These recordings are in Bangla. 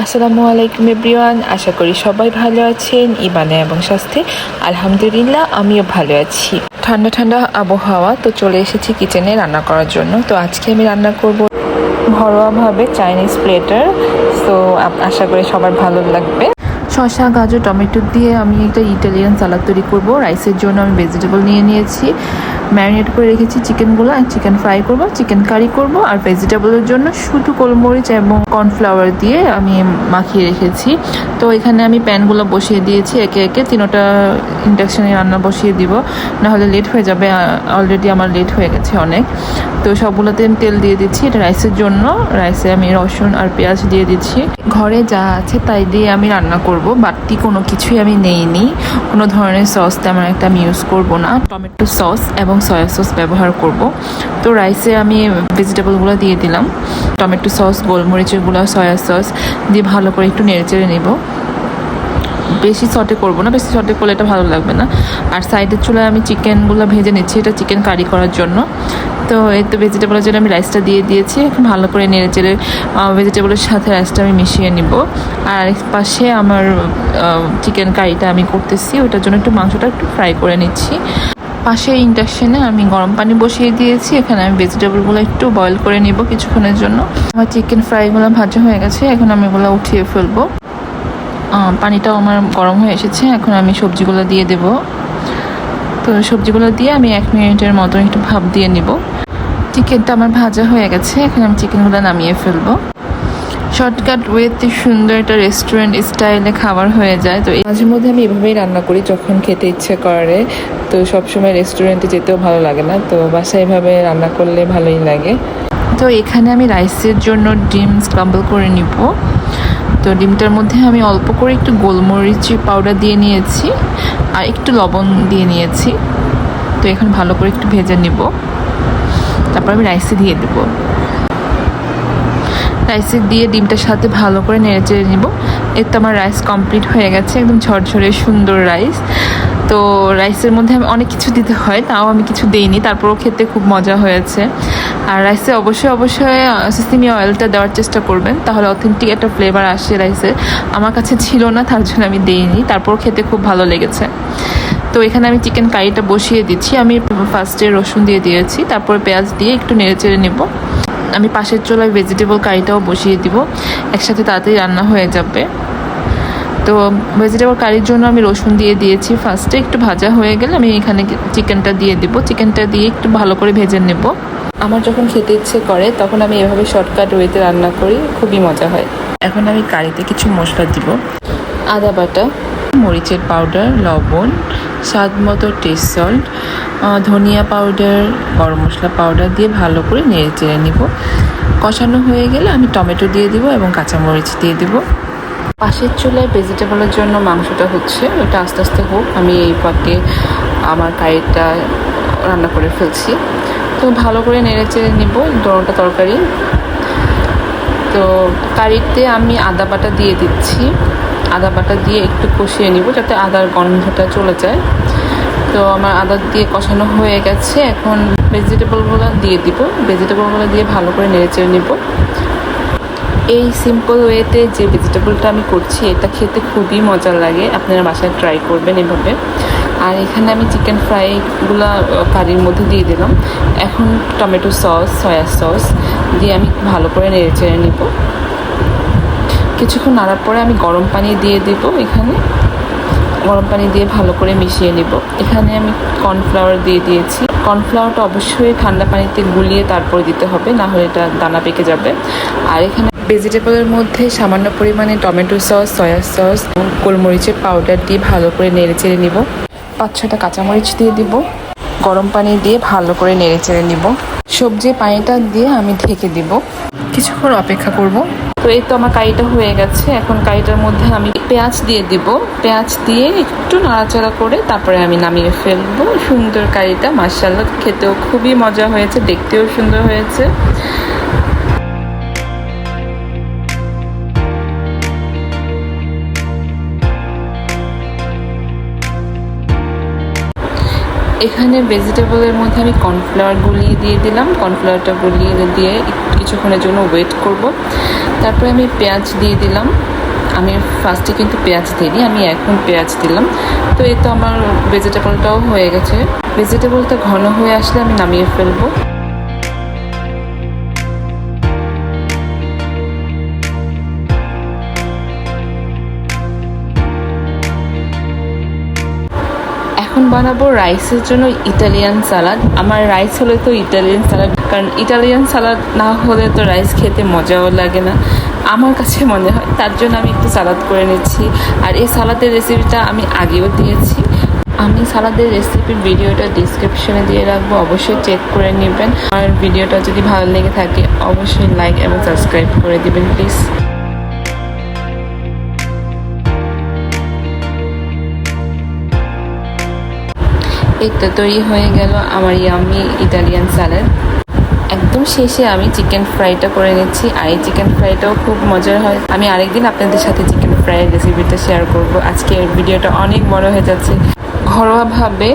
আসসালামু আলাইকুম এভরিওয়ান, আশা করি সবাই ভালো আছেন ইবানে এবং স্বাস্থ্যে। আলহামদুলিল্লাহ, আমিও ভালো আছি। ঠান্ডা ঠান্ডা আবহাওয়া, তো চলে এসেছি কিচেনে রান্না করার জন্য। তো আজকে আমি রান্না করব ঘরোয়াভাবে চাইনিজ প্লেটার। তো আশা করি সবার ভালো লাগবে। শসা, গাজর, টমেটো দিয়ে আমি একটা ইটালিয়ান সালাদ তৈরি করব। রাইসের জন্য আমি ভেজিটেবল নিয়ে নিয়েছি। ম্যারিনেট করে রেখেছি চিকেনগুলো আর চিকেন ফ্রাই করব চিকেন কারি করব আর ভেজিটেবলের জন্য শুধু গোলমরিচ এবং কর্নফ্লাওয়ার দিয়ে আমি মাখিয়ে রেখেছি। তো এখানে আমি প্যানগুলো বসিয়ে দিয়েছি একে একে। তিনোটা ইন্ডাকশানে রান্না বসিয়ে দিব। নাহলে লেট হয়ে যাবে অলরেডি আমার লেট হয়ে গেছে অনেক। তো সবগুলোতে আমি তেল দিয়ে দিচ্ছি। এটা রাইসের জন্য। রাইসে আমি রসুন আর পেঁয়াজ দিয়ে দিচ্ছি। ঘরে যা আছে তাই দিয়ে আমি রান্না করব। বাড়তি কোনো কিছুই আমি নেইনি। কোনো ধরনের সস তেমন একটা আমি ইউজ করব না। টমেটো সস এবং সয়া সস ব্যবহার করব। তো রাইসে আমি ভেজিটেবলগুলো দিয়ে দিলাম। টমেটো সস গোলমরিচের গুঁড়া সয়া সস দিয়ে ভালো করে একটু নেড়ে চেড়ে নেব। বেশি সটে করব না, বেশি সটে করলে এটা ভালো লাগবে না। আর সাইডের চুলায় আমি চিকেনগুলো ভেজে নিচ্ছি, এটা চিকেন কারি করার জন্য। তো এই তো ভেজিটেবলের জন্য আমি রাইসটা দিয়ে দিয়েছি, এখন ভালো করে নেড়ে চেড়ে ভেজিটেবলের সাথে রাইসটা আমি মিশিয়ে নিব। আর এক পাশে আমার চিকেন কারিটা আমি করতেছি ওটার জন্য একটু মাংসটা একটু ফ্রাই করে নিচ্ছি। পাশে ইন্ডাকশানে আমি গরম পানি বসিয়ে দিয়েছি, এখানে আমি ভেজিটেবলগুলো একটু বয়েল করে নিব কিছুক্ষণের জন্য। আমার চিকেন ফ্রাইগুলো ভাজা হয়ে গেছে, এখন আমি এগুলো উঠিয়ে ফেলব। পানিটাও আমার গরম হয়ে এসেছে, এখন আমি সবজিগুলো দিয়ে দেব। তো সবজিগুলো দিয়ে আমি এক মিনিটের মতো একটু ভাপ দিয়ে নিব। চিকেনটা আমার ভাজা হয়ে গেছে, এখন আমি চিকেনগুলো নামিয়ে ফেলব। শর্টকাট ওয়েতে সুন্দর একটা রেস্টুরেন্ট স্টাইলে খাবার হয়ে যায়, তো মাঝে মধ্যে আমি এভাবেই রান্না করি যখন খেতে ইচ্ছে করে। তো সবসময় রেস্টুরেন্টে যেতেও ভালো লাগে না, তো বাসায় এভাবে রান্না করলে ভালোই লাগে। তো এখানে আমি রাইসের জন্য ডিম স্ক্রাম্বল করে নিব। তো ডিমটার মধ্যে আমি অল্প করে একটু গোলমরিচ পাউডার দিয়ে নিয়েছি আর একটু লবণ দিয়ে নিয়েছি। তো এখন ভালো করে একটু ভেজে নিব। তারপর আমি রাইসে দিয়ে দেব। রাইসে দিয়ে ডিমটার সাথে ভালো করে নেড়ে চেড়ে নিব। এর তো আমার রাইস কমপ্লিট হয়ে গেছে। একদম ঝরঝরে সুন্দর রাইস তো রাইসের মধ্যে আমি অনেক কিছু দিতে হয়, তাও আমি কিছু দিইনি। তারপরও খেতে খুব মজা হয়েছে। আর রাইসে অবশ্যই অবশ্যই সিসিমি অয়েলটা দেওয়ার চেষ্টা করবেন। তাহলে অথেন্টিক একটা ফ্লেভার আসে রাইসে। আমার কাছে ছিল না, তার জন্য আমি দিইনি। তারপর খেতে খুব ভালো লেগেছে। তো এখানে আমি চিকেন কারিটা বসিয়ে দিচ্ছি। আমি ফার্স্টে রসুন দিয়ে দিয়েছি। তারপর পেঁয়াজ দিয়ে একটু নেড়ে চেড়ে নেব। আমি পাশের চোলায় ভেজিটেবল কারিটাও বসিয়ে দিব। একসাথে তাড়াতাড়ি রান্না হয়ে যাবে। তো ভেজিটেবল কারির জন্য আমি রসুন দিয়ে দিয়েছি। ফার্স্টে একটু ভাজা হয়ে গেলে আমি এখানে চিকেনটা দিয়ে দেবো। চিকেনটা দিয়ে একটু ভালো করে ভেজে নেব। আমার যখন খেতে ইচ্ছে করে, তখন আমি এভাবে শর্টকাট ওয়েতে রান্না করি, খুবই মজা হয়। এখন আমি কারিতে কিছু মশলা দিব। আদা বাটা, মরিচের পাউডার লবণ, স্বাদ মতো টেস্ট সল্ট ধনিয়া পাউডার গরম মশলা পাউডার দিয়ে ভালো করে নেড়ে চেড়ে নিব। কষানো হয়ে গেলে আমি টমেটো দিয়ে দিব এবং কাঁচামরিচ দিয়ে দিব। পাশের চুলায় ভেজিটেবলের জন্য মাংসটা হচ্ছে, ওটা আস্তে আস্তে হোক, আমি এই পাকে আমার কারিটা রান্না করে ফেলছি। তো ভালো করে নেড়ে চেড়ে নিব দোনোটা তরকারি। তো কারিতে আমি আদা বাটা দিয়ে দিচ্ছি। আদা বাটা দিয়ে একটু কষিয়ে নিব যাতে আদার গন্ধটা চলে যায়। তো আমার আদা দিয়ে কষানো হয়ে গেছে, এখন ভেজিটেবলগুলো দিয়ে দিব। ভেজিটেবলগুলো দিয়ে ভালো করে নেড়ে চেড়ে নিব। এই সিম্পল ওয়েতে যে ভেজিটেবলটা আমি করছি, এটা খেতে খুবই মজার লাগে। আপনারা বাসায় ট্রাই করবেন এভাবে। আর এখানে আমি চিকেন ফ্রাইগুলো কারির মধ্যে দিয়ে দিলাম। এখন টমেটো সস সয়া সস দিয়ে আমি ভালো করে নেড়ে চেড়ে নিব। কিছুক্ষণ নাড়ার পরে আমি গরম পানি দিয়ে দিব এখানে। গরম পানি দিয়ে ভালো করে মিশিয়ে নেব। এখানে আমি কর্নফ্লাওয়ার দিয়ে দিয়েছি। কর্নফ্লাওয়ারটা অবশ্যই ঠান্ডা পানিতে গুলিয়ে তারপর দিতে হবে না হলে এটা দানা পেকে যাবে। আর এখানে ভেজিটেবলের মধ্যে সামান্য পরিমাণে টমেটো সস, সয়া সস এবং গোলমরিচের পাউডার দিয়ে ভালো করে নেড়ে চেড়ে নিব। পাঁচ ছটা কাঁচামরিচ দিয়ে দিব। গরম পানি দিয়ে ভালো করে নেড়ে চেড়ে নিব। সবজি পানিটা দিয়ে আমি ঢেকে দিব। কিছুক্ষণ অপেক্ষা করব। তো এই তো আমার কারিটা হয়ে গেছে। এখন কারিটার মধ্যে আমি পেঁয়াজ দিয়ে দিব। পেঁয়াজ দিয়ে একটু নাড়াচাড়া করে তারপরে আমি নামিয়ে ফেলব। সুন্দর কারিটা মার্শাল্লাহ খেতেও খুবই মজা হয়েছে, দেখতেও সুন্দর হয়েছে। এখানে ভেজিটেবলের মধ্যে আমি কর্নফ্লাওয়ার গুলিয়ে দিয়ে দিলাম। কর্নফ্লাওয়ারটা গুলিয়ে দিয়ে কিছুক্ষণের জন্য ওয়েট করব। তারপরে আমি পেঁয়াজ দিয়ে দিলাম। আমি ফার্স্টে কিন্তু পেঁয়াজ দিইনি, আমি এখন পেঁয়াজ দিলাম। তো এই তো আমার ভেজিটেবলটাও হয়ে গেছে। ভেজিটেবলটা ঘন হয়ে আসলে আমি নামিয়ে ফেলব। এখন বানাবো রাইসের জন্য ইটালিয়ান সালাদ আমার রাইস হলে তো ইটালিয়ান সালাদ কারণ ইটালিয়ান সালাদ না হলে তো রাইস খেতে মজাও লাগে না। আমার কাছে মনে হয়, তার জন্য আমি একটু সালাদ করে নিচ্ছি। আর এই সালাদের রেসিপিটা আমি আগেও দিয়েছি। আমি সালাদের রেসিপির ভিডিওটা ডিসক্রিপশনে দিয়ে রাখব, অবশ্যই চেক করে নেবেন। আর ভিডিওটা যদি ভালো লেগে থাকে, অবশ্যই লাইক এবং সাবস্ক্রাইব করে দিবেন প্লিজ এই তৈরি হয়ে গেল আমার ইয়ামি ইটালিয়ান স্যালাড একদম শেষে আমি চিকেন ফ্রাইটা করে নিচ্ছি। আর এই চিকেন ফ্রাইটাও খুব মজার হয়। আমি আরেকদিন আপনাদের সাথে চিকেন ফ্রাইয়ের রেসিপিটা শেয়ার করব। আজকে ভিডিওটা অনেক বড় হয়ে যাচ্ছে। ঘরোয়াভাবে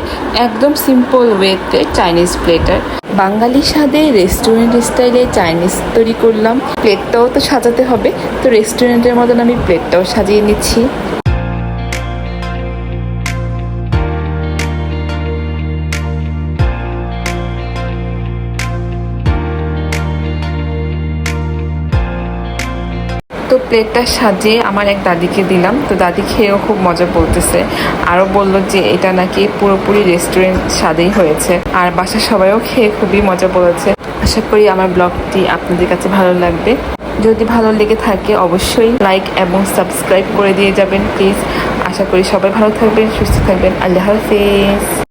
একদম সিম্পল ওয়েতে চাইনিজ প্লেটার বাঙালি স্বাদে রেস্টুরেন্ট স্টাইলে চাইনিজ তৈরি করলাম। প্লেটটাও তো সাজাতে হবে। তো রেস্টুরেন্টের মতন আমি প্লেটটাও সাজিয়ে নিচ্ছি। তো প্লেটটা সাজিয়ে আমার এক দাদিকে দিলাম। তো দাদি খেয়েও খুব মজা বলতেছে আরও বলল যে এটা নাকি পুরোপুরি রেস্টুরেন্ট স্বাদেই হয়েছে। আর বাসার সবাইও খেয়ে খুবই মজা বলেছে আশা করি আমার ব্লগটি আপনাদের কাছে ভালো লাগবে। যদি ভালো লেগে থাকে অবশ্যই লাইক এবং সাবস্ক্রাইব করে দিয়ে যাবেন, প্লিজ। আশা করি সবাই ভালো থাকবেন, সুস্থ থাকবেন। আল্লাহ হাফিজ।